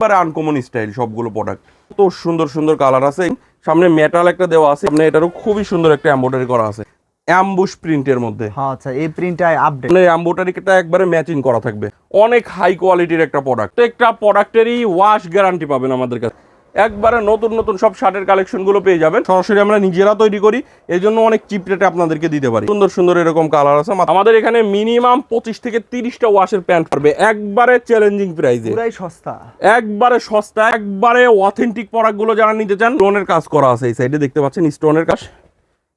একবারে uncommon style সবগুলো product তো সুন্দর সুন্দর কালার আছে। সামনে মেটাল একটা দেওয়া আছে সামনে এটারও খুবই সুন্দর একটা এম্বোডারি করা আছে। অ্যাম্বুশ প্রিন্টের মধ্যে। হ্যাঁ আচ্ছা এই প্রিন্টটা আপডেট মানে এমব্রয়ডারিটা একবারে ম্যাচিং করা থাকবে। অনেক হাই কোয়ালিটির একটা প্রোডাক্ট একটা প্রোডাক্টেরই ওয়াশ গ্যারান্টি পাবেন আমাদের কাছে। একবারে নতুন নতুন সব শার্টের কালেকশনগুলো পেয়ে যাবেন। সরাসরি আমরা নিজেরা তৈরি করি এই জন্য অনেক চিপ রেটে আপনাদেরকে দিতে পারি। সুন্দর সুন্দর এরকম কালার আছে। আমাদের এখানে মিনিমাম পঁচিশ থেকে তিরিশটা ওয়াশের প্যান্ট পারবে একবারে চ্যালেঞ্জিং প্রাইসে পুরাই সস্তা। একবারে সস্তা একবারে অথেন্টিক প্রোডাক্টগুলো যারা নিতে চান স্টোনের কাজ করা আছে এই সাইডে দেখতে পাচ্ছেন স্টোনের কাজ।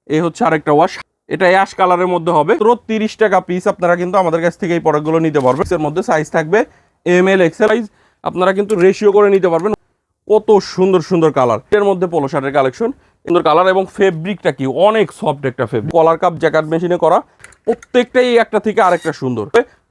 এই হচ্ছে আরেকটা ওয়াশ এটা অ্যাশ কালারের মধ্যে হবে। তো তিরিশ টাকা পিস আপনারা কিন্তু আমাদের কাছ থেকে এই প্রোডাক্টগুলো নিতে পারবেন। এর মধ্যে সাইজ থাকবে এম এল এক্সেলাইজ আপনারা কিন্তু রেশিও করে নিতে পারবেন। কত সুন্দর সুন্দর কালারের মধ্যে পোলো শার্টের কালেকশন সুন্দর কালার এবং ফেব্রিকটা কি? অনেক সফট একটা ফেব্রিক কলার কাপ জ্যাকেট মেশিনে করা। প্রত্যেকটাই একটা থেকে আরেকটা সুন্দর।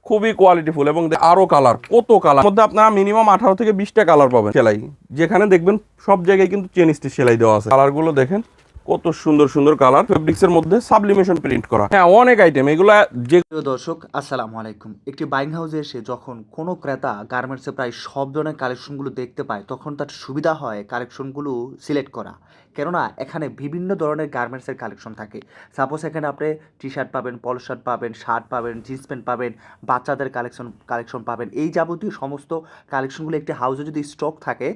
খুবই কোয়ালিটিফুল এবং আরও কালার কত কালার মধ্যে আপনারা মিনিমাম আঠারো থেকে বিশটা কালার পাবেন সেলাই। যেখানে দেখবেন সব জায়গায় কিন্তু চেন স্টিচ সেলাই দেওয়া আছে। কালারগুলো দেখেন। কত সুন্দর সুন্দর কালার ফেব্রিক্সের মধ্যে সাবলিমেশন প্রিন্ট করা। হ্যাঁ অনেক আইটেম এগুলা যে দর্শক, আসসালামু আলাইকুম। একটি বাইং হাউসে এসে যখন কোনো ক্রেতা গার্মেন্টসে প্রায় সব ধরনের কালেকশনগুলো দেখতে পায়, তখন তার সুবিধা হয় কালেকশনগুলো সিলেক্ট করা। কেননা এখানে বিভিন্ন ধরনের গার্মেন্টসের কালেকশন থাকে। সাপোজ এখানে আপনি টি শার্ট পাবেন পলো শার্ট পাবেন শার্ট পাবেন জিন্স প্যান্ট পাবেন, বাচ্চাদের কালেকশন কালেকশন পাবেন। এই যাবতীয় সমস্ত কালেকশনগুলো একটি হাউসে যদি স্টক থাকে,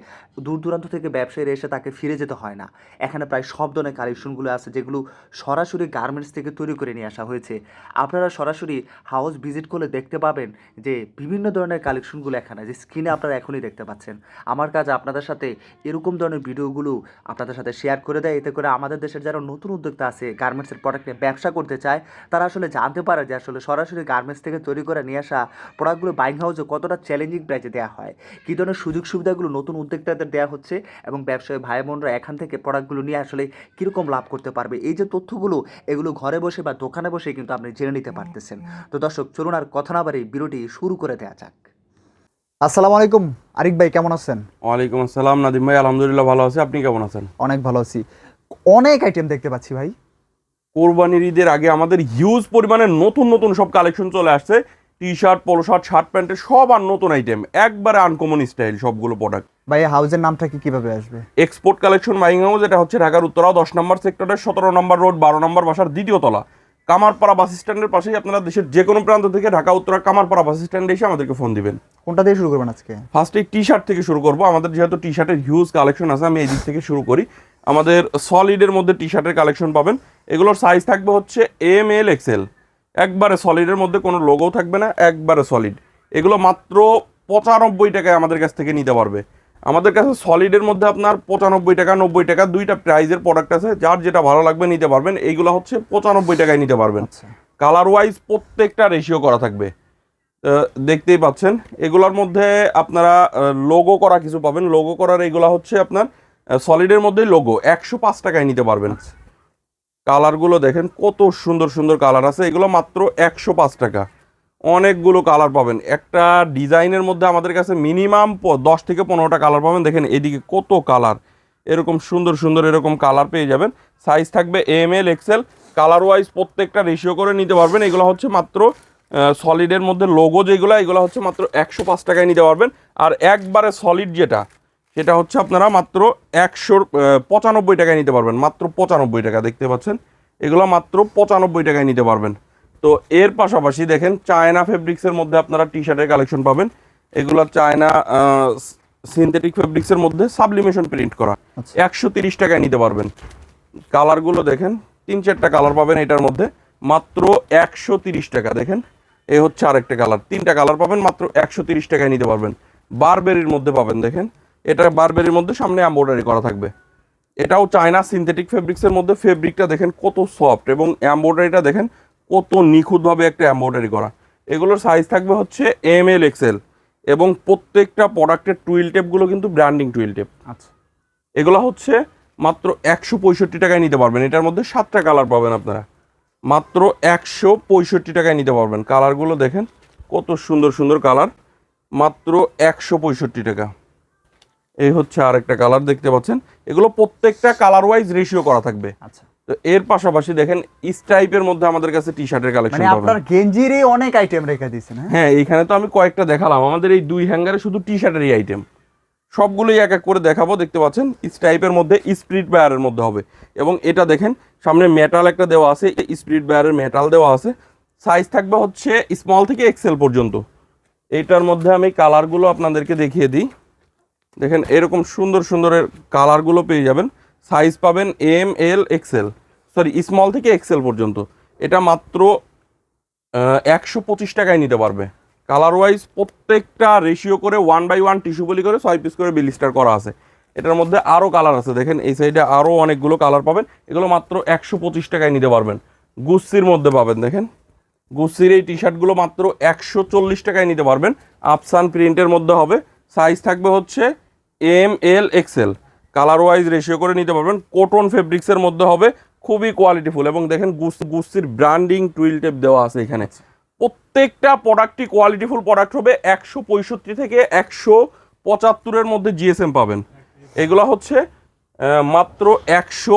দূর দূরান্ত থেকে ব্যবসায়ীরা এসে তাকে ফিরে যেতে হয় না। এখানে প্রায় সব ধরনের কালেকশনগুলো আছে, যেগুলো সরাসরি গার্মেন্টস থেকে তৈরি করে নিয়ে আসা হয়েছে। আপনারা সরাসরি হাউস ভিজিট করলে দেখতে পাবেন যে বিভিন্ন ধরনের কালেকশনগুলো এখানে যে স্ক্রিনে আপনারা এখনই দেখতে পাচ্ছেন। আমার কাজ আপনাদের সাথে এরকম ধরনের ভিডিওগুলো আপনাদের সাথে শেয়ার করে দেয়। এতে করে আমাদের দেশের যারা নতুন উদ্যোক্তা আছে গার্মেন্টসের প্রোডাক্ট নিয়ে ব্যবসা করতে চায়, তারা আসলে জানতে পারে যে আসলে সরাসরি গার্মেন্টস থেকে তৈরি করে নিয়ে আসা প্রোডাক্টগুলো বাইং হাউসে কতটা চ্যালেঞ্জিং প্রাইসে দেওয়া হয়। কী ধরনের সুযোগ সুবিধাগুলো নতুন উদ্যোক্তাদের দেওয়া হচ্ছে এবং ব্যবসায়ী ভাই বোনরা এখান থেকে প্রোডাক্টগুলো নিয়ে আসলে কীরকম লাভ করতে পারবে? এই যে তথ্যগুলো, এগুলো ঘরে বসে বা দোকানে বসে কিন্তু আপনি জেনে নিতে পারতেছেন। তো দর্শক, চলুন আর কথা না বাড়ি ভিডিওটি শুরু করে দেওয়া যাক। আসসালামু আলাইকুম। আরিক ভাই কেমন আছেন? ওয়ালাইকুম আসসালাম। নাদিম ভাই আলহামদুলিল্লাহ ভালো আছি। আপনি কেমন আছেন? অনেক ভালো আছি। অনেক আইটেম দেখতে পাচ্ছি ভাই। কোরবানির ঈদের আগে আমাদের হিউজ পরিমাণে নতুন নতুন সব কালেকশন চলে আসছে। T shirt polo shirt shirt প্যান্টের সব আর নতুন আইটেম একবারে আনকমন স্টাইল সবগুলো প্রোডাক্ট ভাই এই হাউসের নামটা কি কীভাবে আসবে? এক্সপোর্ট কালেকশন বাইং হাউস এটা হচ্ছে ঢাকার উত্তরা দশ নম্বর সেক্টরের সতেরো নম্বর রোড বারো নম্বর বাসার দ্বিতীয় তলা। কামারপাড়া বাস স্ট্যান্ডের পাশেই আপনারা দেশের যে কোনো প্রান্ত থেকে ঢাকা উত্তরা কামারপাড়া বাস স্ট্যান্ডে এসে আমাদেরকে ফোন দিবেন। কোনটা দিয়ে শুরু করবেন আজকে? ফার্স্টে টি শার্ট থেকে শুরু করব। আমাদের যেহেতু টি শার্টের হিউজ কালেকশন আছে আমি এই দিক থেকে শুরু করি। আমাদের সলিডের মধ্যে টি শার্টের কালেকশন পাবেন। এগুলোর সাইজ থাকবে হচ্ছে এম এল এক্সেল একবারে সলিডের মধ্যে কোনো লোগো থাকবে না একবারে সলিড এগুলো মাত্র পঁচানব্বই টাকায় আমাদের কাছ থেকে নিতে পারবে। আমাদের কাছে সলিডের মধ্যে আপনার পঁচানব্বই টাকা নব্বই টাকা দুইটা প্রাইজের প্রোডাক্ট আছে। যার যেটা ভালো লাগবে নিতে পারবেন এইগুলো হচ্ছে পঁচানব্বই টাকায় নিতে পারবেন। আচ্ছা। কালার ওয়াইজ প্রত্যেকটা রেশিও করা থাকবে। দেখতেই পাচ্ছেন এগুলোর মধ্যে আপনারা লোগো করা কিছু পাবেন। লোগো করার এগুলা হচ্ছে আপনার সলিডের মধ্যে লোগো একশো পাঁচ টাকায় নিতে পারবেন। কালারগুলো দেখেন কত সুন্দর সুন্দর কালার আছে। এগুলো মাত্র একশো পাঁচ টাকা। অনেকগুলো কালার পাবেন। একটা ডিজাইনের মধ্যে আমাদের কাছে মিনিমাম দশ থেকে পনেরোটা কালার পাবেন। দেখেন এদিকে কত কালার এরকম সুন্দর সুন্দর এরকম কালার পেয়ে যাবেন। সাইজ থাকবে M L XL colour wise প্রত্যেকটা রেশিও করে নিতে পারবেন। এগুলো হচ্ছে মাত্র সলিডের মধ্যে লোগো যেগুলো, এগুলো হচ্ছে মাত্র একশো পাঁচ টাকায় নিতে পারবেন। আর একবারে সলিড যেটা, সেটা হচ্ছে আপনারা মাত্র একশোর পঁচানব্বই টাকায় নিতে পারবেন। মাত্র পঁচানব্বই টাকা, দেখতে পাচ্ছেন? এগুলো মাত্র পঁচানব্বই টাকায় নিতে পারবেন। তো এর পাশাপাশি দেখেন চায়না ফেব্রিক্সের মধ্যে আপনারা টি শার্টের কালেকশন পাবেন। এগুলো চায়না সিনথেটিক ফেব্রিক্সের মধ্যে সাবলিমেশন প্রিন্ট করা। আচ্ছা। একশো তিরিশ টাকায় নিতে পারবেন। কালারগুলো দেখেন তিন চারটা কালার পাবেন এটার মধ্যে। মাত্র একশো তিরিশ টাকা দেখেন। এ হচ্ছে আরেকটা কালার তিনটা কালার পাবেন মাত্র একশো তিরিশ টাকায় নিতে পারবেন। বারবেরির মধ্যে পাবেন দেখেন। এটা বারবেরির মধ্যে সামনে এম্ব্রয়ডারি করা থাকবে। এটাও চায়না সিনথেটিক ফেব্রিক্সের মধ্যে। ফেব্রিকটা দেখেন কত সফট এবং এম্ব্রয়ডারিটা দেখেন কত নিখুঁতভাবে একটা এম্ব্রয়ডারি করা। এগুলোর সাইজ থাকবে হচ্ছে এম এল এক্সেল এবং প্রত্যেকটা প্রোডাক্টের টুইল টেপগুলো কিন্তু ব্র্যান্ডিং টুইল টেপ আচ্ছা। এগুলো হচ্ছে মাত্র একশো পঁয়ষট্টি টাকায় নিতে পারবেন। এটার মধ্যে সাতটা কালার পাবেন আপনারা। মাত্র একশো পঁয়ষট্টি টাকায় নিতে পারবেন। কালারগুলো দেখেন কত সুন্দর সুন্দর কালার মাত্র একশো পঁয়ষট্টি টাকা। এই হচ্ছে আরেকটা কালার দেখতে পাচ্ছেন। এগুলো প্রত্যেকটা কালার ওয়াইজ রেশিও করা থাকবে। আচ্ছা। এর পাশাপাশি দেখেন স্টাইপের মধ্যে আমাদের কাছে টি শার্টের কালেকশন মানে পাবেন। আপনার গেঞ্জিরই অনেক আইটেম রেখে দিয়েছেন হ্যাঁ? হ্যাঁ এইখানে তো আমি কয়েকটা দেখালাম। আমাদের এই দুই হ্যাঙ্গারে শুধু টি শার্টেরই আইটেম সবগুলোই এক এক করে দেখাবো দেখতে পাচ্ছেন? স্টাইপের মধ্যে স্প্রিট বায়ারের মধ্যে হবে। এবং এটা দেখেন সামনে মেটাল একটা দেওয়া আছে স্প্রিট বায়ারের মেটাল দেওয়া আছে। সাইজ থাকবে হচ্ছে স্মল থেকে এক্সেল পর্যন্ত। এইটার মধ্যে আমি কালারগুলো আপনাদেরকে দেখিয়ে দিই। দেখেন এরকম সুন্দর সুন্দরের কালারগুলো পেয়ে যাবেন। সাইজ পাবেন M L XL. Sorry small থেকে এক্সেল পর্যন্ত। এটা মাত্র একশো পঁচিশ টাকায় নিতে পারবে। কালার ওয়াইজ প্রত্যেকটা রেশিও করে one by one tissue poly করে ছয় পিস করে বিলিস্টার করা আছে। এটার মধ্যে আরও কালার আছে। দেখেন, এই সাইডে আরও অনেকগুলো কালার পাবেন। এগুলো মাত্র একশো পঁচিশ টাকায় নিতে পারবেন। গুস্সির মধ্যে পাবেন, দেখেন। গুস্সির এই টি শার্টগুলো মাত্র একশো চল্লিশ টাকায় নিতে পারবেন। আফসান প্রিন্টের মধ্যে হবে। সাইজ থাকবে হচ্ছে M L XL. Colour wise ratio করে নিতে পারবেন। কটন ফেব্রিক্সের মধ্যে হবে খুবই কোয়ালিটিফুল এবং দেখেন গুস গুস্সির ব্র্যান্ডিং টুইল টেপ দেওয়া আছে এখানে। প্রত্যেকটা প্রোডাক্টই কোয়ালিটিফুল প্রোডাক্ট হবে একশো পঁয়ষট্টি থেকে একশো পঁচাত্তরের মধ্যে জিএসএম পাবেন। এগুলো হচ্ছে মাত্র একশো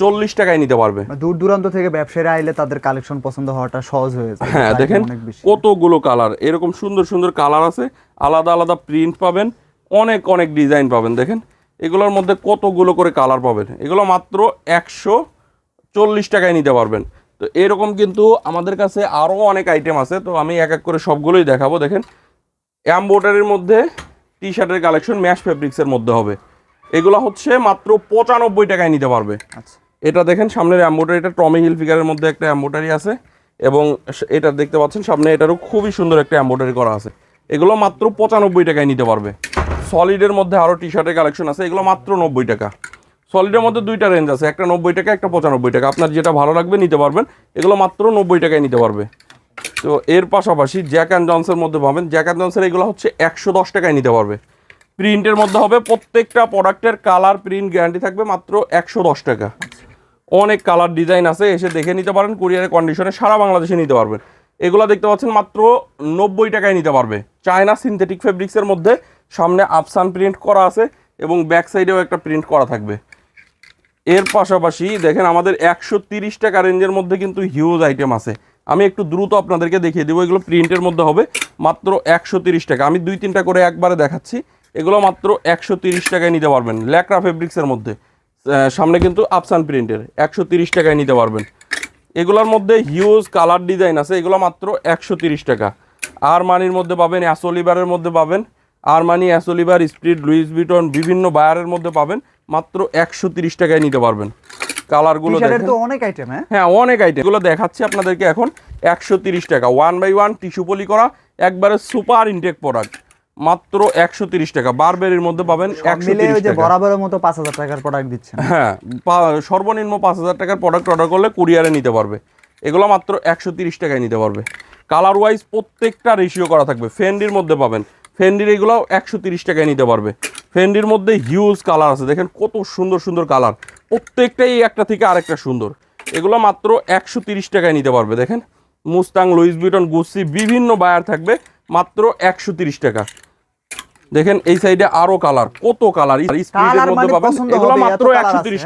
চল্লিশ টাকায় নিতে পারবে। মানে দূর দূরান্ত থেকে ব্যবসায়ীরা আইলে তাদের কালেকশন পছন্দ হওয়াটা সহজ হয়ে যায়। হ্যাঁ দেখেন কতগুলো কালার এরকম সুন্দর সুন্দর কালার আছে আলাদা আলাদা প্রিন্ট পাবেন অনেক অনেক ডিজাইন পাবেন দেখেন। এগুলোর মধ্যে কতগুলো করে কালার পাবেন? এগুলো মাত্র একশো চল্লিশ টাকায় নিতে পারবেন। তো এরকম কিন্তু আমাদের কাছে আরও অনেক আইটেম আছে। তো আমি এক এক করে সবগুলোই দেখাবো। দেখেন এম্বোটারির মধ্যে টি শার্টের কালেকশন ম্যাশ ফেব্রিক্সের মধ্যে হবে। এগুলো হচ্ছে মাত্র পঁচানব্বই টাকায় নিতে পারবে। আচ্ছা। এটা দেখেন সামনের অ্যাম্বোটারিটা টমি হিল ফিগারের মধ্যে একটা অ্যাম্বোটারি আছে এবং এটা দেখতে পাচ্ছেন সামনে এটারও খুবই সুন্দর একটা অ্যাম্বোটারি করা আছে। এগুলো মাত্র পঁচানব্বই টাকায় নিতে পারবে। সলিডের মধ্যে আরও টি শার্টের কালেকশন আছে, এগুলো মাত্র নব্বই টাকা। সলিডের মধ্যে দুইটা রেঞ্জ আছে, একটা নব্বই টাকা, একটা পঁচানব্বই টাকা। আপনার যেটা ভালো লাগবে নিতে পারবেন, এগুলো মাত্র নব্বই টাকায় নিতে পারবে। তো এর পাশাপাশি জ্যাক অ্যান্ড জনসের মধ্যে পাবেন। জ্যাক অ্যান্ড জনসের এগুলো হচ্ছে একশো দশ টাকায় নিতে পারবে। প্রিন্টের মধ্যে হবে প্রত্যেকটা প্রোডাক্টের কালার প্রিন্ট গ্যারান্টি থাকবে মাত্র একশো দশ টাকা। অনেক কালার ডিজাইন আছে, এসে দেখে নিতে পারেন কুরিয়ারের কন্ডিশনে সারা বাংলাদেশে নিতে পারবেন। এগুলো দেখতে পাচ্ছেন মাত্র নব্বই টাকায় নিতে পারবে। চায়না সিনথেটিক ফেব্রিক্সের মধ্যে সামনে আফসান প্রিন্ট করা আছে এবং ব্যাক সাইডেও একটা প্রিন্ট করা থাকবে। এর পাশাপাশি দেখেন আমাদের একশো তিরিশ টাকা রেঞ্জের মধ্যে কিন্তু হিউজ আইটেম আছে। আমি একটু দ্রুত আপনাদেরকে দেখিয়ে দেবো, এগুলো প্রিন্টের মধ্যে হবে মাত্র একশো তিরিশ টাকা। আমি দুই তিনটা করে একবারে দেখাচ্ছি। এগুলো মাত্র একশো তিরিশ টাকায় নিতে পারবেন, ল্যাকরা ফেব্রিক্সের মধ্যে। সামনে কিন্তু আফসান প্রিন্টের, একশো তিরিশ টাকায় নিতে পারবেন। এগুলোর মধ্যে হিউজ কালার ডিজাইন আছে, এগুলো মাত্র একশো তিরিশ টাকা। আর মানির মধ্যে পাবেন অ্যাসোলিভারের মধ্যে পাবেন আরমানি অ্যাসোলিভার স্প্রিড লুইস বিটন বিভিন্ন বায়ারের মধ্যে পাবেন। মাত্র একশো তিরিশ টাকায় নিতে পারবেন। কালারগুলো তো অনেক আইটেম হ্যাঁ? হ্যাঁ অনেক আইটেম এগুলো দেখাচ্ছি আপনাদেরকে এখন। একশো তিরিশ টাকা। One by one tissue poly করা একবারে সুপার ইনটেক প্রোডাক্ট মাত্র একশো তিরিশ টাকা। বারবেরির মধ্যে পাবেন বরাবরের মতো পাঁচ হাজার টাকার প্রোডাক্ট দিচ্ছে হ্যাঁ সর্বনিম্ন পাঁচ হাজার টাকার প্রোডাক্ট অর্ডার করলে কুরিয়ারে নিতে পারবে। এগুলো মাত্র একশো তিরিশ টাকায় নিতে পারবে। কালার ওয়াইজ প্রত্যেকটা রেশিও করা থাকবে। ফেন্ডির মধ্যে পাবেন। ফেন্ডির এগুলো একশো তিরিশ টাকায় নিতে পারবে। ফেন্ডির মধ্যে হিউজ কালার আছে। দেখেন কত সুন্দর সুন্দর কালার প্রত্যেকটাই একটা থেকে আরেকটা সুন্দর। এগুলো মাত্র একশো তিরিশ টাকায় নিতে পারবে। দেখেন মুস্তাং লুইস বিটন গুসি বিভিন্ন বায়ার থাকবে মাত্র একশো তিরিশ টাকা। দেখেন এই সাইডে আরও কালার কত কালার স্পিডের মধ্যে মানে পাবেন। এগুলো মাত্র?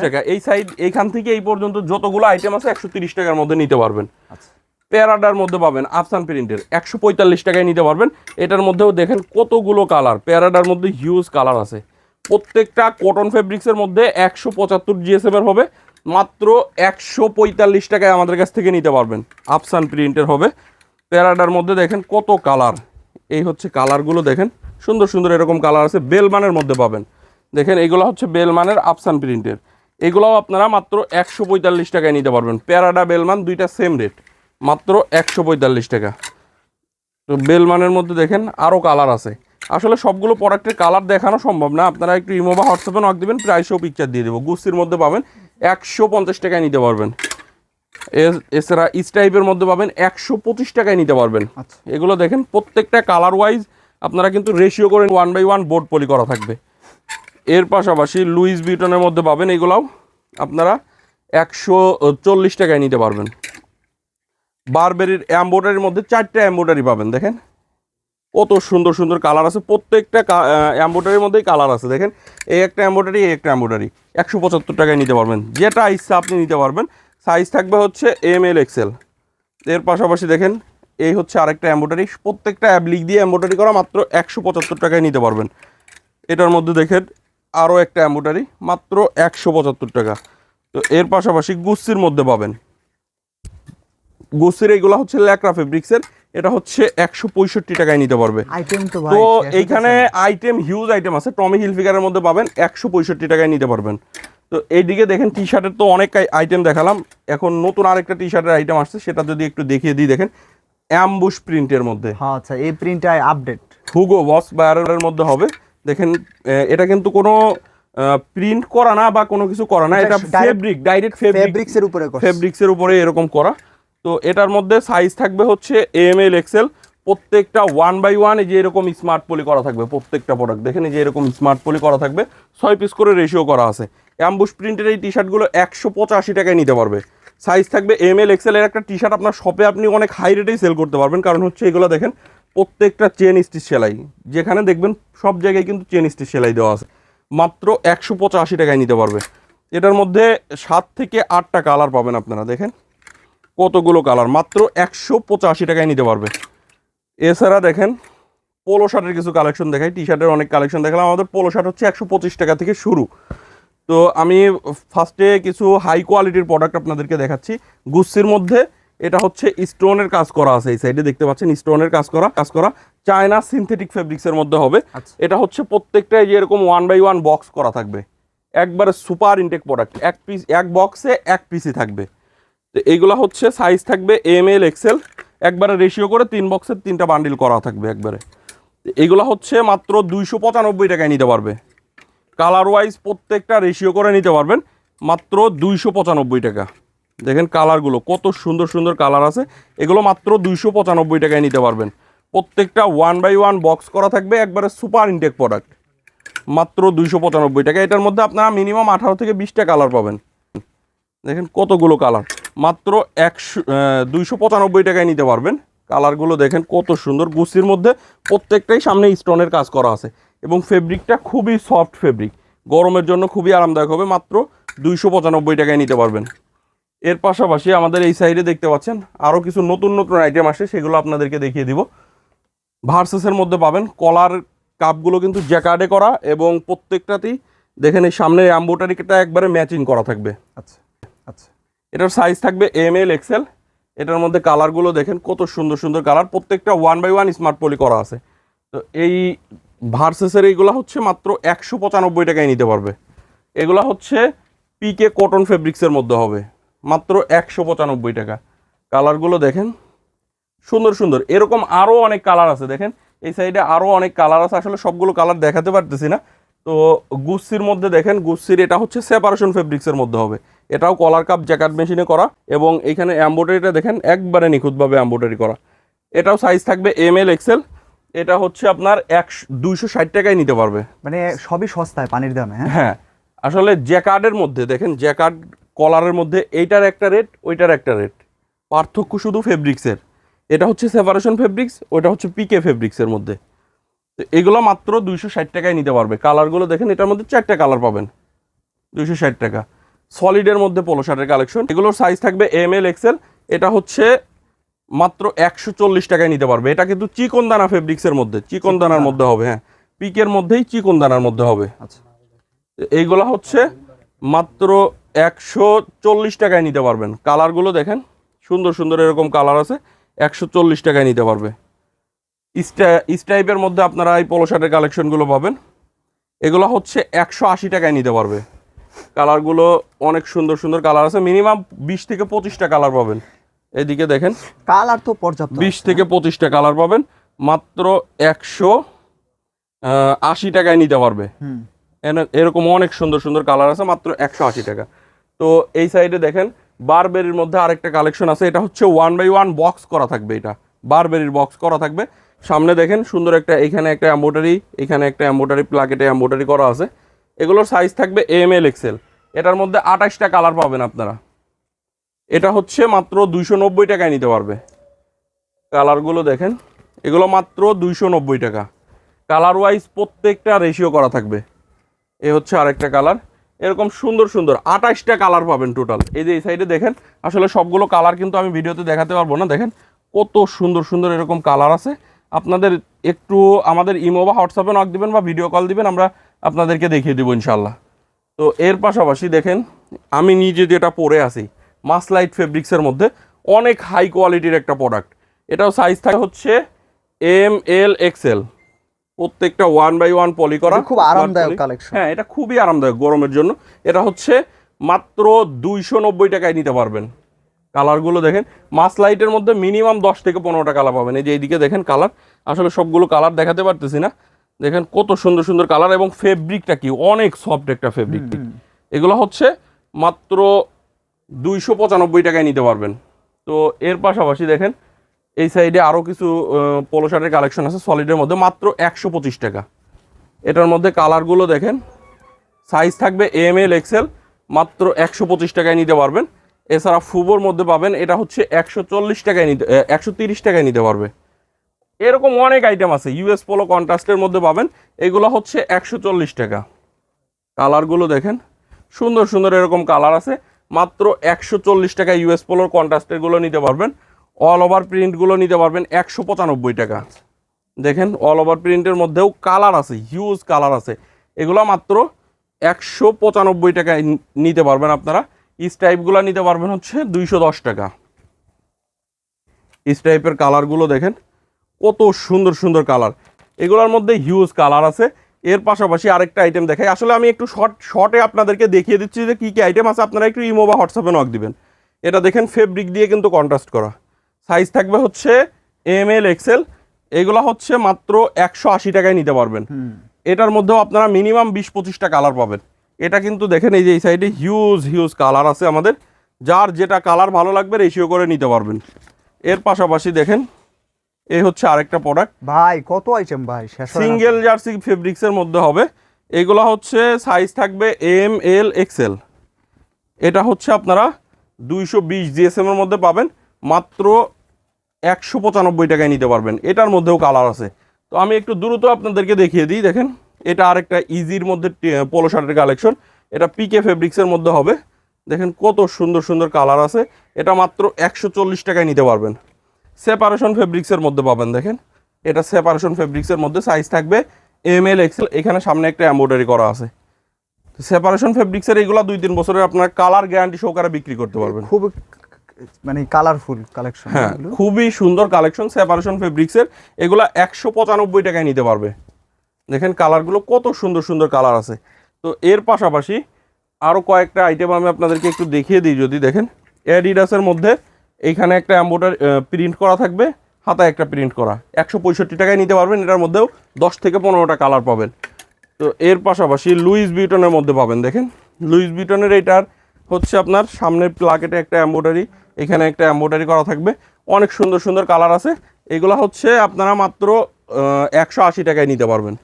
টাকা। এই সাইড এইখান থেকে এই পর্যন্ত যতগুলো আইটেম আছে একশো তিরিশ টাকার মধ্যে নিতে পারবেন। আচ্ছা। প্যারাডার মধ্যে পাবেন আফসান প্রিন্টের একশো পঁয়তাল্লিশ টাকায় নিতে পারবেন। এটার মধ্যেও দেখেন কতগুলো কালার প্যারাডার মধ্যে হিউজ কালার আছে। প্রত্যেকটা কটন ফেব্রিক্সের মধ্যে একশো পঁচাত্তর জিএসএম এর হবে। মাত্র একশো পঁয়তাল্লিশ টাকায় আমাদের কাছ থেকে নিতে পারবেন। আফসান প্রিন্টের হবে। প্যারাডার মধ্যে দেখেন কত কালার এই হচ্ছে কালারগুলো দেখেন। সুন্দর সুন্দর এরকম কালার আছে। বেলমানের মধ্যে পাবেন। দেখেন এগুলো হচ্ছে বেলমানের আফসান প্রিন্টের এগুলোও আপনারা মাত্র একশো পঁয়তাল্লিশ টাকায় নিতে পারবেন। প্যারাডা বেলমান দুইটা সেম রেট মাত্র একশো পঁয়তাল্লিশ টাকা। তো বেলমানের মধ্যে দেখেন আরও কালার আছে। আসলে সবগুলো প্রোডাক্টের কালার দেখানো সম্ভব না। আপনারা একটু ইমো বা হোয়াটসঅ্যাপে নক দেবেন প্রাইসও পিকচার দিয়ে দেবো। গুস্তির মধ্যে পাবেন একশো পঞ্চাশ টাকায় নিতে পারবেন। এছাড়া ইস টাইপের মধ্যে পাবেন একশো পঁচিশ টাকায় নিতে পারবেন। আচ্ছা। এগুলো দেখেন প্রত্যেকটা কালার ওয়াইজ আপনারা কিন্তু রেশিও করে one by one board poly করা থাকবে। এর পাশাপাশি লুইস বিউটনের মধ্যে পাবেন এগুলাও। আপনারা একশো চল্লিশ টাকায় নিতে পারবেন। বারবেরির এম্বোডারির মধ্যে চারটে এম্বোডারি পাবেন, দেখেন। কত সুন্দর সুন্দর কালার আছে, প্রত্যেকটা এম্বোডারির মধ্যেই কালার আছে, দেখেন। এই একটা এম্বোডারি এই একটা এম্বোডারি একশো পঁচাত্তর টাকায় নিতে পারবেন। যেটা ইচ্ছা আপনি নিতে পারবেন সাইজ থাকবে হচ্ছে এম এল এক্সেল এর পাশাপাশি দেখেন, এই হচ্ছে আরেকটা এম্বোডারি প্রত্যেকটা অ্যাবলিক দিয়ে এম্বোডারি করা মাত্র একশো পঁচাত্তর টাকায় নিতে পারবেন। এটার মধ্যে দেখেন আরও একটা অ্যাম্বোটারি মাত্র একশো পঁচাত্তর টাকা। তো এর পাশাপাশি গুস্তির মধ্যে পাবেন। গুস্তির এইগুলো হচ্ছে ল্যাকরা ফেব্রিক্সের এটা হচ্ছে একশো পঁয়ষট্টি টাকায় নিতে পারবে। তো এইখানে আইটেম হিউজ আইটেম আছে টমি হিলফিগারের মধ্যে পাবেন একশো পঁয়ষট্টি টাকায় নিতে পারবেন। তো এইদিকে দেখেন টি শার্টের তো অনেক আইটেম দেখালাম। এখন নতুন আরেকটা টি শার্টের আইটেম আসছে সেটা যদি একটু দেখিয়ে দিই দেখেন অ্যাম্বুশ প্রিন্টের মধ্যে। হ্যাঁ আচ্ছা এই প্রিন্টটা আপডেট হুগো বস বায়ারের মধ্যে হবে। দেখেন এটা কিন্তু কোনো প্রিন্ট করা না বা কোনো কিছু করা না এটা ফেব্রিক ডাইরেক্ট ফেব্রিক্সের উপরে। ফেব্রিক্সের উপরে এরকম করা। তো এটার মধ্যে সাইজ থাকবে হচ্ছে এম এল এক্সেল প্রত্যেকটা ওয়ান বাই ওয়ান যে এরকম স্মার্ট পলি করা থাকবে, প্রত্যেকটা প্রোডাক্ট দেখেন যে এরকম স্মার্ট পলি করা থাকবে, ছয় পিস করে রেশিও করা আছে। অ্যাম্বুস প্রিন্টের এই টি শার্টগুলো একশো পঁচাশি টাকায় নিতে পারবে। সাইজ থাকবে এম এল এক্সেলের একটা টি শার্ট আপনার শপে আপনি অনেক হাই রেটেই সেল করতে পারবেন। কারণ হচ্ছে এগুলো দেখেন, প্রত্যেকটা চেন স্টিচ সেলাই। যেখানে দেখবেন সব জায়গায় কিন্তু চেন স্টিচ সেলাই দেওয়া আছে। মাত্র একশো পঁচাশি টাকায় নিতে পারবে। এটার মধ্যে সাত থেকে আটটা কালার পাবেন আপনারা, দেখেন। কতগুলো কালার? মাত্র একশো পঁচাশি টাকায় নিতে পারবে। এছাড়া দেখেন পোলো শার্টের কিছু কালেকশন দেখাই। টি শার্টের অনেক কালেকশন দেখালাম। আমাদের পোলো শার্ট হচ্ছে একশো পঁচিশ টাকা থেকে শুরু। তো আমি ফার্স্টে কিছু হাই কোয়ালিটির প্রোডাক্ট আপনাদেরকে দেখাচ্ছি। গুস্সির মধ্যে এটা হচ্ছে স্টোনের কাজ করা আছে এই সাইডে দেখতে পাচ্ছেন? স্টোনের কাজ করা কাজ করা। চায়না সিনথেটিক ফেব্রিক্সের মধ্যে হবে। আচ্ছা। এটা হচ্ছে প্রত্যেকটাই যে এরকম ওয়ান বাই ওয়ান বক্স করা থাকবে। একবারে সুপার ইনটেক প্রোডাক্ট এক পিস এক বক্সে এক পিসই থাকবে। তো এইগুলা হচ্ছে সাইজ থাকবে এম এল এক্সেল একবারে রেশিও করে তিন বক্সের তিনটা বান্ডিল করা থাকবে একবারে। তো এইগুলা হচ্ছে মাত্র দুইশো পঁচানব্বই টাকায় নিতে পারবে। কালার ওয়াইজ প্রত্যেকটা রেশিও করে নিতে পারবেন, মাত্র দুইশো পঁচানব্বই টাকা। দেখেন কালারগুলো কত সুন্দর সুন্দর কালার আছে। এগুলো মাত্র দুইশো পঁচানব্বই টাকায় নিতে পারবেন। প্রত্যেকটা ওয়ান বাই ওয়ান বক্স করা থাকবে, একবারে সুপার ইনটেক প্রোডাক্ট মাত্র দুইশো পঁচানব্বই টাকা এটার মধ্যে আপনারা মিনিমাম আঠারো থেকে বিশটা কালার পাবেন। দেখেন কতগুলো কালার মাত্র একশো দুইশো পঁচানব্বই টাকায় নিতে পারবেন। কালারগুলো দেখেন কত সুন্দর। গুছির মধ্যে প্রত্যেকটাই সামনে স্টোনের কাজ করা আছে। এবং ফেব্রিকটা খুবই সফট ফেব্রিক। গরমের জন্য খুবই আরামদায়ক হবে। মাত্র দুইশো পঁচানব্বই টাকায় নিতে পারবেন। এর পাশাপাশি আমাদের এই সাইডে দেখতে পাচ্ছেন, আরও কিছু নতুন নতুন আইটেম আসে, সেগুলো আপনাদেরকে দেখিয়ে দিব। ভার্সেসের মধ্যে পাবেন কলার কাপগুলো কিন্তু জ্যাকার্ডে করা এবং প্রত্যেকটাতেই দেখেন এই সামনে অ্যাম্বোটারিটা একবারে ম্যাচিং করা থাকবে। আচ্ছা। এটার সাইজ থাকবে এম এল এক্সেল এটার মধ্যে কালারগুলো দেখেন, কত সুন্দর সুন্দর কালার প্রত্যেকটা one by one smart poly করা আছে। তো এই ভার্সেসের এইগুলো হচ্ছে মাত্র একশো পঁচানব্বই টাকায় নিতে পারবে। এগুলো হচ্ছে পিকে কটন ফেব্রিক্সের মধ্যে হবে। মাত্র একশো পঁচানব্বই টাকা। কালারগুলো দেখেন, সুন্দর সুন্দর। এরকম আরও অনেক কালার আছে, দেখেন। এই সাইডে আরও অনেক কালার আছে। আসলে সবগুলো কালার দেখাতে পারতেছি না। তো গুস্সির মধ্যে দেখেন গুস্সির এটা হচ্ছে সেপারেশন ফেব্রিক্সের মধ্যে হবে। এটাও কলার কাপ জ্যাকেট মেশিনে করা এবং এখানে এম্বোটারিটা দেখেন একবারে নিখুঁতভাবে এম্বোটারি করা। এটাও সাইজ থাকবে এম এল এক্সেল এটা হচ্ছে আপনার একশো দুইশো ষাট টাকায় নিতে পারবে। মানে সবই সস্তায় পানির দামে হ্যাঁ? হ্যাঁ আসলে জ্যাকার্ডের মধ্যে দেখেন জ্যাকার্ড কলারের মধ্যে এইটার একটা রেট ওইটার একটা রেট পার্থক্য শুধু ফেব্রিক্সের এটা হচ্ছে সেপারেশন ফেব্রিক্স ওইটা হচ্ছে পিকে ফেব্রিক্সের মধ্যে। তো এগুলো মাত্র দুইশো ষাট টাকায় নিতে পারবে। কালারগুলো দেখেন এটার মধ্যে চারটা কালার পাবেন। দুইশো ষাট টাকা। সলিডের মধ্যে পোলো শার্টের কালেকশন এগুলোর সাইজ থাকবে এম এল এক্সেল এটা হচ্ছে মাত্র একশো চল্লিশ টাকায় নিতে পারবে। এটা কিন্তু চিকন দানা ফেব্রিক্সের মধ্যে। চিকন দানার মধ্যে হবে হ্যাঁ। পিকের মধ্যেই চিকন দানার মধ্যে হবে। আচ্ছা। এইগুলা হচ্ছে মাত্র একশো চল্লিশ টাকায় নিতে পারবেন। কালারগুলো দেখেন সুন্দর সুন্দর এরকম কালার আছে। একশো চল্লিশ টাকায় নিতে পারবে। স্টাইপের মধ্যে আপনারা এই পোলো শার্টের কালেকশনগুলো পাবেন। এগুলো হচ্ছে একশো আশি টাকায় নিতে পারবে। কালারগুলো অনেক সুন্দর সুন্দর কালার আছে। মিনিমাম বিশ থেকে পঁচিশটা কালার পাবেন। এদিকে দেখেন। কালার তো পর্যাপ্ত বিশ থেকে পঁচিশটা কালার পাবেন। মাত্র একশো আশি টাকায় নিতে পারবে। এরকম অনেক সুন্দর সুন্দর কালার আছে মাত্র একশো আশি টাকা। তো এই সাইডে দেখেন বারবেরির মধ্যে আরেকটা কালেকশন আছে। এটা হচ্ছে ওয়ান বাই ওয়ান বক্স করা থাকবে এটা। বারবেরির বক্স করা থাকবে। সামনে দেখেন সুন্দর একটা এখানে একটা এম্বোটারি এখানে একটা এম্বোটারি প্লাকেটে এম্বোটারি করা আছে। এগুলোর সাইজ থাকবে এম এল এক্সেল এটার মধ্যে আঠাশটা কালার পাবেন আপনারা। এটা হচ্ছে মাত্র দুইশো নব্বই টাকায় নিতে পারবে। কালারগুলো দেখেন, এগুলো মাত্র দুইশো নব্বই টাকা। কালার ওয়াইজ প্রত্যেকটা রেশিও করা থাকবে। এ হচ্ছে আরেকটা কালার এরকম সুন্দর সুন্দর আঠাশটা কালার পাবেন টোটাল এই যে এই সাইডে দেখেন, আসলে সবগুলো কালার কিন্তু আমি ভিডিওতে দেখাতে পারব না। দেখেন, কত সুন্দর সুন্দর এরকম কালার আছে। আপনাদের একটু আমাদের ইমো বা হোয়াটসঅ্যাপে নক দিবেন বা ভিডিও কল দিবেন। আমরা আপনাদেরকে দেখিয়ে দেবো ইনশাল্লাহ তো এর পাশাপাশি দেখেন আমি নিজে যেটা পরে আছি মাসলাইট ফেব্রিক্সের মধ্যে অনেক হাই কোয়ালিটির একটা প্রোডাক্ট এটাও সাইজ থাকে হচ্ছে এম এল এক্সেল প্রত্যেকটা ওয়ান বাই ওয়ান পলি করা। খুব আরামদায়ক। কালেকশন হ্যাঁ এটা খুবই আরামদায়ক গরমের জন্য। এটা হচ্ছে মাত্র দুইশো নব্বই টাকায় নিতে পারবেন। কালারগুলো দেখেন মাস লাইটের মধ্যে মিনিমাম দশ থেকে পনেরোটা কালার পাবেন। এই যে এইদিকে দেখেন কালার আসলে সবগুলো কালার দেখাতে পারতেছি না। দেখেন কত সুন্দর সুন্দর কালার এবং ফেব্রিকটা কি? অনেক সফট একটা ফেব্রিক এগুলো হচ্ছে মাত্র দুইশো পঁচানব্বই টাকায় নিতে পারবেন। তো এর পাশাপাশি দেখেন এই সাইডে আরও কিছু পোলো শার্টের কালেকশন আছে সলিডের মধ্যে মাত্র একশো পঁচিশ টাকা। এটার মধ্যে কালারগুলো দেখেন সাইজ থাকবে এম এল এক্সেল মাত্র একশো পঁচিশ টাকায় নিতে পারবেন। এছাড়া ফুবোর মধ্যে পাবেন এটা হচ্ছে একশো চল্লিশ টাকায় নিতে একশো তিরিশ টাকায় নিতে পারবে। এরকম অনেক আইটেম আছে। ইউএস পোলো কন্ট্রাস্টের মধ্যে পাবেন। এগুলো হচ্ছে একশো চল্লিশ টাকা। কালারগুলো দেখেন। সুন্দর সুন্দর এরকম কালার আছে। মাত্র একশো চল্লিশ টাকা ইউএস পোলোর কন্ট্রাস্টেরগুলো নিতে পারবেন। অল ওভার প্রিন্টগুলো নিতে পারবেন একশো পঁচানব্বই টাকা। দেখেন অল ওভার প্রিন্টের মধ্যেও কালার আছে হিউজ কালার আছে। এগুলো মাত্র একশো পঁচানব্বই টাকায় নিতে পারবেন আপনারা। স্টাইপগুলো নিতে পারবেন হচ্ছে দুইশো দশ টাকা। স্টাইপের কালারগুলো দেখেন। কত সুন্দর সুন্দর কালার। এগুলোর মধ্যে হিউজ কালার আছে। এর পাশাপাশি আরেকটা আইটেম দেখাই। আসলে আমি একটু শর্ট শর্টে আপনাদেরকে দেখিয়ে দিচ্ছি যে কী কী আইটেম আছে। আপনারা একটু ইমো বা হোয়াটসঅ্যাপে নক দিবেন। এটা দেখেন ফেব্রিক দিয়ে কিন্তু কন্ট্রাস্ট করা। সাইজ থাকবে হচ্ছে এম এল এক্সেল এগুলো হচ্ছে মাত্র একশো আশি টাকায় নিতে পারবেন। এটার মধ্যেও আপনারা মিনিমাম বিশ পঁচিশটা কালার পাবেন। এটা কিন্তু দেখেন এই যে এই সাইডে হিউজ হিউজ কালার আছে আমাদের। যার যেটা কালার ভালো লাগবে রেশিও করে নিতে পারবেন। এর পাশাপাশি দেখেন এই হচ্ছে আরেকটা প্রোডাক্ট ভাই কত আইটেম ভাই? সিঙ্গেল জার্সি ফেব্রিক্সের মধ্যে হবে। এগুলো হচ্ছে সাইজ থাকবে এম এল এক্সেল এটা হচ্ছে আপনারা দুইশো বিশ জিএসএম এর মধ্যে পাবেন। মাত্র একশো পঁচানব্বই টাকায় নিতে পারবেন। এটার মধ্যেও কালার আছে। তো আমি একটু দ্রুত আপনাদেরকে দেখিয়ে দিই দেখেন। এটা আরেকটা ইজির মধ্যে পোলো শার্টের কালেকশন এটা পিকে ফেব্রিক্সের মধ্যে হবে। দেখেন কত সুন্দর সুন্দর কালার আছে। এটা মাত্র একশো চল্লিশ টাকায় নিতে পারবেন। সেপারেশন ফেব্রিক্সের মধ্যে পাবেন দেখেন। এটা সেপারেশন ফেব্রিক্সের মধ্যে সাইজ থাকবে এম এল এক্সেল এখানে সামনে একটা এম্ব্রয়ডারি করা আছে। সেপারেশন ফেব্রিক্সের এইগুলো দুই তিন বছরের আপনার কালার গ্যারান্টি সহকারে বিক্রি করতে পারবেন। খুব মানে কালারফুল কালেকশন হ্যাঁ খুবই সুন্দর কালেকশন সেপারেশন ফেব্রিক্সের এগুলো একশো পঁচানব্বই টাকায় নিতে পারবে। দেখেন কালারগুলো কত সুন্দর সুন্দর কালার আছে। তো এর পাশাপাশি আরও কয়েকটা আইটেম আমি আপনাদেরকে একটু দেখিয়ে দিই যদি দেখেন। অ্যাডিডাসের মধ্যে এইখানে একটা অ্যাম্বোটার প্রিন্ট করা থাকবে, হাতায় একটা প্রিন্ট করা। একশো পঁয়ষট্টি টাকায় নিতে পারবেন, এটার মধ্যেও দশ থেকে পনেরোটা কালার পাবেন। তো এর পাশাপাশি লুইস বিটনের মধ্যে পাবেন, দেখেন। লুইস বিটনের এইটার হচ্ছে আপনার সামনের প্লাকেটে একটা এম্বোটারি এখানে একটা এম্বোটারি করা থাকবে। অনেক সুন্দর সুন্দর কালার আছে। এগুলো হচ্ছে আপনারা মাত্র একশো আশি টাকায় নিতে পারবেন।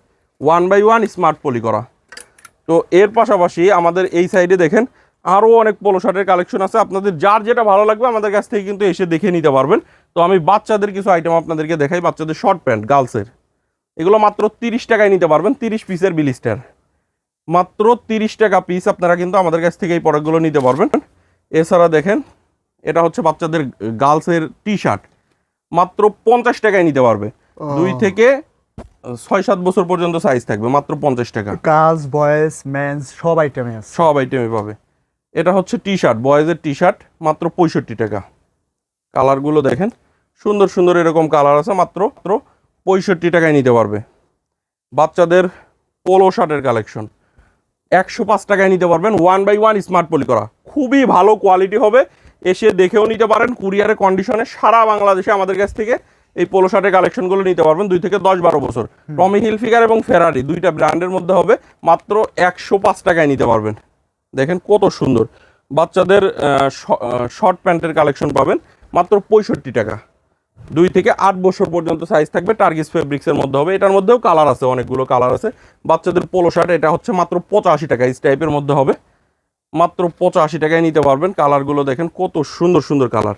One by one smart poly করা। তো এর পাশাপাশি আমাদের এই সাইডে দেখেন আরও অনেক পোলো শার্টের কালেকশন আছে। আপনাদের যার যেটা ভালো লাগবে আমাদের কাছ থেকে কিন্তু এসে দেখে নিতে পারবেন। তো আমি বাচ্চাদের কিছু আইটেম আপনাদেরকে দেখাই বাচ্চাদের শর্ট প্যান্ট গার্লসের এগুলো মাত্র তিরিশ টাকায় নিতে পারবেন তিরিশ পিসের বিলিস্টার মাত্র তিরিশ টাকা পিস আপনারা কিন্তু আমাদের কাছ থেকে এই প্রোডাক্টগুলো নিতে পারবেন। এছাড়া দেখেন এটা হচ্ছে বাচ্চাদের গার্লসের টি শার্ট মাত্র পঞ্চাশ টাকায় নিতে পারবে। দুই থেকে ছয় সাত বছর পর্যন্ত সাইজ থাকবে মাত্র পঞ্চাশ টাকা। গার্লস বয়েজ মেন্স সব আইটেমে সব আইটেমে পাবে। এটা হচ্ছে টি শার্ট বয়েজের টি শার্ট মাত্র পঁয়ষট্টি টাকা। কালারগুলো দেখেন সুন্দর সুন্দর এরকম কালার আছে মাত্র মাত্র পঁয়ষট্টি টাকায় নিতে পারবে। বাচ্চাদের পোলো শার্টের কালেকশন একশো পাঁচ টাকায় নিতে পারবেন one by one smart poly করা। খুবই ভালো কোয়ালিটি হবে এসে দেখেও নিতে পারেন কুরিয়ারের কন্ডিশনে সারা বাংলাদেশে আমাদের কাছ থেকে এই পোলো শার্টের কালেকশনগুলো নিতে পারবেন দুই থেকে দশ বারো বছর। টমি হিলফিগার এবং ফেরারি দুইটা ব্র্যান্ডের মধ্যে হবে মাত্র একশো পাঁচ টাকায় নিতে পারবেন। দেখেন কত সুন্দর। বাচ্চাদের শর্ট প্যান্টের কালেকশন পাবেন, মাত্র পঁয়ষট্টি টাকা। দুই থেকে আট বছর পর্যন্ত সাইজ থাকবে টার্গিস ফেব্রিক্সের মধ্যে হবে। এটার মধ্যেও কালার আছে, অনেকগুলো কালার আছে। বাচ্চাদের পোলো শার্ট এটা হচ্ছে মাত্র পঁচাশি টাকা, এই টাইপের মধ্যে হবে। মাত্র পঁচাশি টাকায় নিতে পারবেন। কালারগুলো দেখেন কত সুন্দর সুন্দর কালার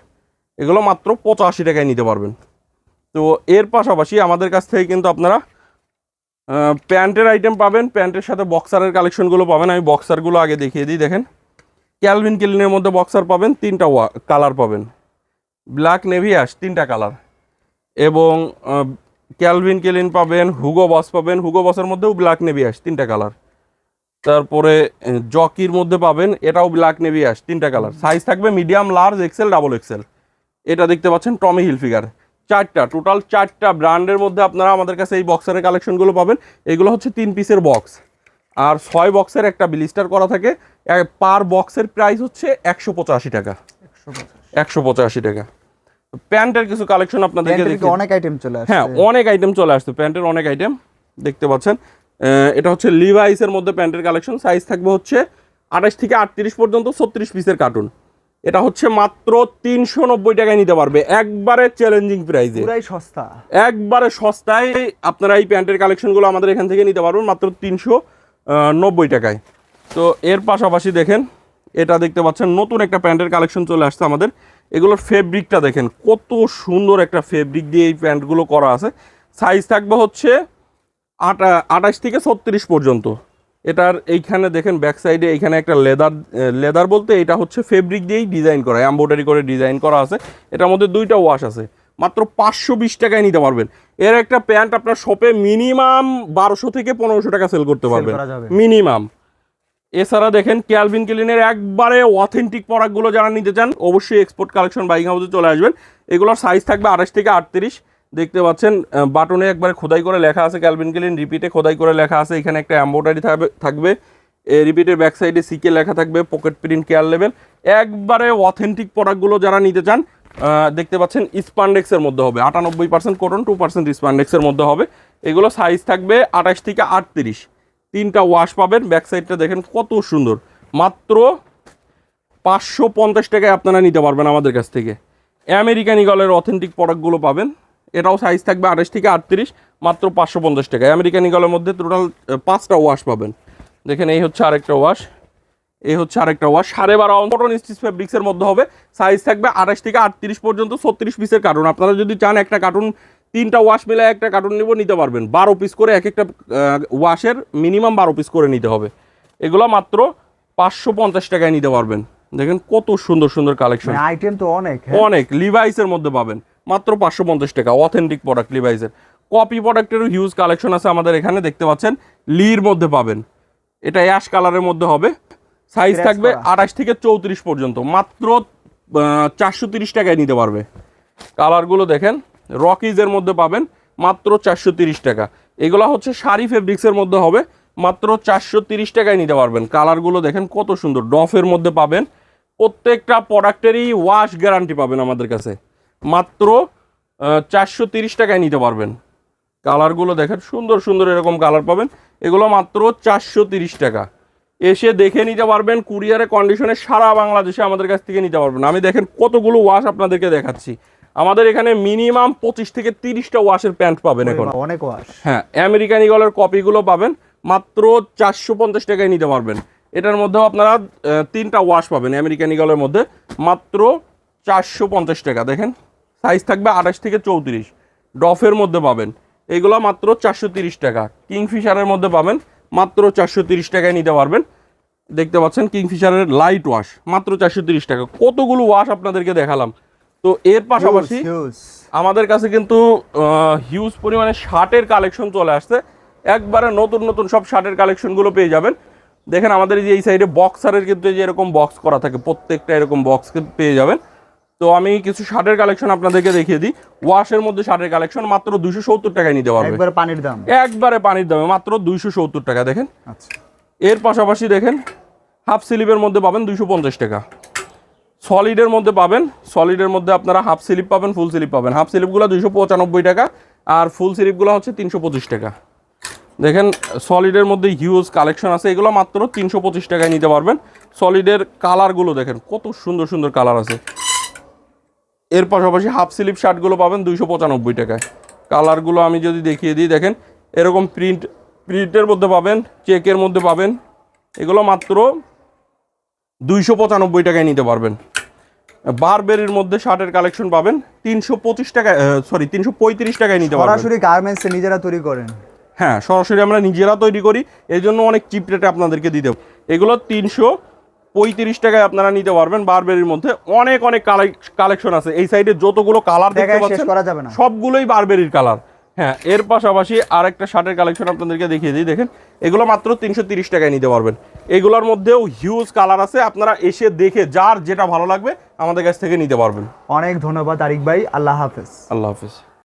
এগুলো মাত্র পঁচাশি টাকায় নিতে পারবেন। তো এর পাশাপাশি আমাদের কাছ থেকে কিন্তু আপনারা প্যান্টের আইটেম পাবেন, প্যান্টের সাথে বক্সারের কালেকশনগুলো পাবেন। আমি বক্সারগুলো আগে দেখিয়ে দিই, দেখেন। ক্যালভিন কেলিনের মধ্যে বক্সার পাবেন, তিনটা কালার পাবেন। ব্ল্যাক নেভি অ্যাশ তিনটা কালার এবং ক্যালভিন কেলিন পাবেন হুগো বস পাবেন হুগো বসের মধ্যেও ব্ল্যাক নেভি আস তিনটা কালার তারপরে জকির মধ্যে পাবেন, এটাও ব্ল্যাক নেভি আস তিনটা কালার সাইজ থাকবে medium large XL double XL এটা দেখতে পাচ্ছেন টমি হিল ফিগার চারটা টোটাল চারটা ব্র্যান্ডের মধ্যে আপনারা আমাদের কাছে এই বক্সারের কালেকশনগুলো পাবেন। এগুলো হচ্ছে তিন পিসের বক্স আর ছয় বক্সের একটা বিলিস্টার করা থাকে। পার বক্সের প্রাইস হচ্ছে একশো পঁচাশি টাকা। একশো পঁচাশি। টাকা। প্যান্টের কিছু কালেকশন আপনাদেরকে দেখি অনেক আইটেম চলে আসছে? হ্যাঁ অনেক আইটেম চলে আসছে। প্যান্টের অনেক আইটেম দেখতে পাচ্ছেন। এটা হচ্ছে লিভাইসের মধ্যে প্যান্টের কালেকশন সাইজ থাকবে হচ্ছে আঠাশ থেকে আটত্রিশ পর্যন্ত ছত্রিশ পিসের কার্টুন এটা হচ্ছে মাত্র তিনশো নব্বই টাকায় নিতে পারবে। একবারে চ্যালেঞ্জিং প্রাইসে পুরাই সস্তা। একবারে সস্তায় আপনারা এই প্যান্টের কালেকশনগুলো আমাদের এখান থেকে নিতে পারবেন মাত্র তিনশো নব্বই টাকায়। তো এর পাশাপাশি দেখেন এটা দেখতে পাচ্ছেন নতুন একটা প্যান্টের কালেকশন চলে আসছে আমাদের। এগুলোর ফেব্রিকটা দেখেন কত সুন্দর একটা ফেব্রিক দিয়ে এই প্যান্টগুলো করা আছে। সাইজ থাকবে হচ্ছে আটা আঠাশ থেকে ছত্রিশ পর্যন্ত। এটার এইখানে দেখেন ব্যাক সাইডে এইখানে একটা লেদার লেদার বলতে এটা হচ্ছে ফেব্রিক দিয়েই ডিজাইন করা এম্ব্রয়ডারি করে ডিজাইন করা আছে। এটার মধ্যে দুইটা ওয়াশ আছে। মাত্র পাঁচশো বিশ টাকায় নিতে পারবেন। এর একটা প্যান্ট আপনার শপে মিনিমাম বারোশো থেকে পনেরোশো টাকা সেল করতে পারবেন। মিনিমাম এছাড়া দেখেন ক্যালভিন ক্লিনের একবারে অথেন্টিক প্রোডাক্টগুলো যারা নিতে চান অবশ্যই এক্সপোর্ট কালেকশন বাইক হাউসে চলে আসবেন। এগুলোর সাইজ থাকবে আঠাশ থেকে আটত্রিশ। দেখতে পাচ্ছেন বাটনে একবারে খোদাই করে লেখা আছে, ক্যালভিন ক্লিন রিপিটে খোদাই করে লেখা আছে, এখানে একটা থাকবে থাকবে। রিপিটের ব্যাক সাইডে সিকে লেখা থাকবে পকেট প্রিন্ট কেয়ার লেভেল একবারে অথেন্টিক প্রোডাক্টগুলো যারা নিতে চান দেখতে পাচ্ছেন স্পান্ডেক্সের মধ্যে হবে, আটানব্বই পার্সেন্ট কটন টু পার্সেন্ট স্পান্ডেক্সের মধ্যে হবে। এগুলো সাইজ থাকবে আঠাশ থেকে আটত্রিশ। তিনটা ওয়াশ পাবেন ব্যাক সাইডটা দেখেন কত সুন্দর। মাত্র পাঁচশো পঞ্চাশ টাকায় আপনারা নিতে পারবেন আমাদের কাছ থেকে। আমেরিকান ইগলের অথেন্টিক প্রোডাক্টগুলো পাবেন। এটাও সাইজ থাকবে আঠাশ থেকে আটত্রিশ মাত্র পাঁচশো পঞ্চাশ টাকায়। আমেরিকান ইগলের মধ্যে টোটাল পাঁচটা ওয়াশ পাবেন। দেখেন এই হচ্ছে আরেকটা ওয়াশ এই হচ্ছে আরেকটা ওয়াশ সাড়ে বারো কটন স্টিচ ফেব্রিক্সের মধ্যে হবে। সাইজ থাকবে আঠাশ থেকে আটত্রিশ পর্যন্ত ছত্রিশ পিসের কার্টুন আপনারা যদি চান একটা কার্টুন তিনটা ওয়াশ মিলে একটা কার্টুন নিব নিতে পারবেন। বারো পিস করে এক একটা ওয়াশের মিনিমাম বারো পিস করে নিতে হবে। এগুলো মাত্র পাঁচশো পঞ্চাশ টাকায় নিতে পারবেন। দেখেন কত সুন্দর সুন্দর কালেকশন মানে আইটেম তো অনেক হ্যাঁ? অনেক। লিভাইসের মধ্যে পাবেন। মাত্র পাঁচশো পঞ্চাশ টাকা অথেন্টিক প্রোডাক্ট লিভাইসের কপি প্রোডাক্টেরও হিউজ কালেকশন আছে আমাদের এখানে দেখতে পাচ্ছেন? লির মধ্যে পাবেন। এটা অ্যাশ কালারের মধ্যে হবে। সাইজ থাকবে আঠাশ থেকে চৌত্রিশ পর্যন্ত। মাত্র চারশো তিরিশ টাকায় নিতে পারবে। কালারগুলো দেখেন রকিজের মধ্যে পাবেন মাত্র চারশো তিরিশ টাকা। এগুলো হচ্ছে শাড়ি ফেব্রিক্সের মধ্যে হবে মাত্র চারশো তিরিশ টাকায় নিতে পারবেন। কালারগুলো দেখেন কত সুন্দর। ডফের মধ্যে পাবেন। প্রত্যেকটা প্রোডাক্টেরই ওয়াশ গ্যারান্টি পাবেন আমাদের কাছে। মাত্র চারশো তিরিশ টাকায় নিতে পারবেন। কালারগুলো দেখেন সুন্দর সুন্দর এরকম কালার পাবেন। এগুলো মাত্র চারশো তিরিশ টাকা। এসে দেখে নিতে পারবেন কুরিয়ারে কন্ডিশনে সারা বাংলাদেশে আমাদের কাছ থেকে নিতে পারবেন। আমি দেখেন কতগুলো ওয়াশ আপনাদেরকে দেখাচ্ছি। আমাদের এখানে মিনিমাম পঁচিশ থেকে তিরিশটা ওয়াশের প্যান্ট পাবেন এখন। অনেক ওয়াশ। হ্যাঁ আমেরিকান ইগলের কপিগুলো পাবেন মাত্র চারশো পঞ্চাশ টাকায় নিতে পারবেন। এটার মধ্যেও আপনারা তিনটা ওয়াশ পাবেন আমেরিকান ইগলের মধ্যে মাত্র চারশো পঞ্চাশ টাকা। দেখেন সাইজ থাকবে আঠাশ থেকে চৌত্রিশ। ডফের মধ্যে পাবেন। এগুলো মাত্র চারশো তিরিশ টাকা। কিংফিশারের মধ্যে পাবেন মাত্র চারশো তিরিশ টাকায় নিতে পারবেন। দেখতে পাচ্ছেন কিংফিশারের লাইট ওয়াশ মাত্র চারশো তিরিশ টাকা। কতগুলো ওয়াশ আপনাদেরকে দেখালাম। তো এর পাশাপাশি আমাদের কাছে কিন্তু হিউজ পরিমাণে শার্টের কালেকশন চলে আসছে। একবারে নতুন নতুন সব শার্টের কালেকশনগুলো পেয়ে যাবেন। দেখেন আমাদের এই যে এই সাইডে বক্সারের কিন্তু যে এরকম বক্স করা থাকে প্রত্যেকটা এরকম বক্স পেয়ে যাবেন। তো আমি কিছু শার্টের কালেকশন আপনাদেরকে দেখিয়ে দিই। ওয়াশের মধ্যে শার্টের কালেকশন মাত্র দুইশো সত্তর টাকায় নিতে পারবে। একবার পানির দাম। একবারে পানির দামে মাত্র দুইশো সত্তর টাকা দেখেন। আচ্ছা। এর পাশাপাশি দেখেন হাফ স্লিপের মধ্যে পাবেন দুইশো পঞ্চাশ টাকা। সলিডের মধ্যে পাবেন সলিডের মধ্যে আপনারা হাফ স্লিপ পাবেন ফুল স্লিপ পাবেন। হাফ স্লিপগুলো দুইশো পঁচানব্বই টাকা আর ফুল স্লিপগুলো হচ্ছে তিনশো পঁচিশ টাকা। দেখেন সলিডের মধ্যে হিউজ কালেকশন আছে এগুলো মাত্র তিনশো পঁচিশ টাকায় নিতে পারবেন। সলিডের কালারগুলো দেখেন কত সুন্দর সুন্দর কালার আছে। এর পাশাপাশি হাফ স্লিপ শার্টগুলো পাবেন দুইশো পঁচানব্বই টাকায়। কালারগুলো আমি যদি দেখিয়ে দিই দেখেন এরকম প্রিন্ট প্রিন্টের মধ্যে পাবেন চেকের মধ্যে পাবেন এগুলো মাত্র দুইশো পঁচানব্বই টাকায় নিতে পারবেন। বারবেরির মধ্যে শার্টের কালেকশন পাবেন তিনশো পঁচিশ টাকায় সরি তিনশো পঁয়ত্রিশ টাকায় নিতে পারবেন। সরাসরি গার্মেন্টসে নিজেরা তৈরি করেন। হ্যাঁ সরাসরি আমরা নিজেরা তৈরি করি এই জন্য অনেক চিপ রেটে আপনাদেরকে দিতে। এগুলো তিনশো পঁয়ত্রিশ টাকায় আপনারা নিতে পারবেন বারবেরির মধ্যে। অনেক অনেক কালেকশন আছে। এই সাইডে যতগুলো কালার দেখতে পাচ্ছেন সবগুলোই বারবেরির কালার। হ্যাঁ এর পাশাপাশি আরেকটা শার্টের কালেকশন আপনাদেরকে দেখিয়ে দিই দেখেন। এগুলো মাত্র তিনশো তিরিশ টাকায় নিতে পারবেন। এগুলোর মধ্যেও হিউজ কালার আছে। আপনারা এসে দেখে যার যেটা ভালো লাগবে আমাদের কাছ থেকে নিতে পারবেন। অনেক ধন্যবাদ আরিক ভাই। আল্লাহ হাফেজ। আল্লাহ হাফিজ।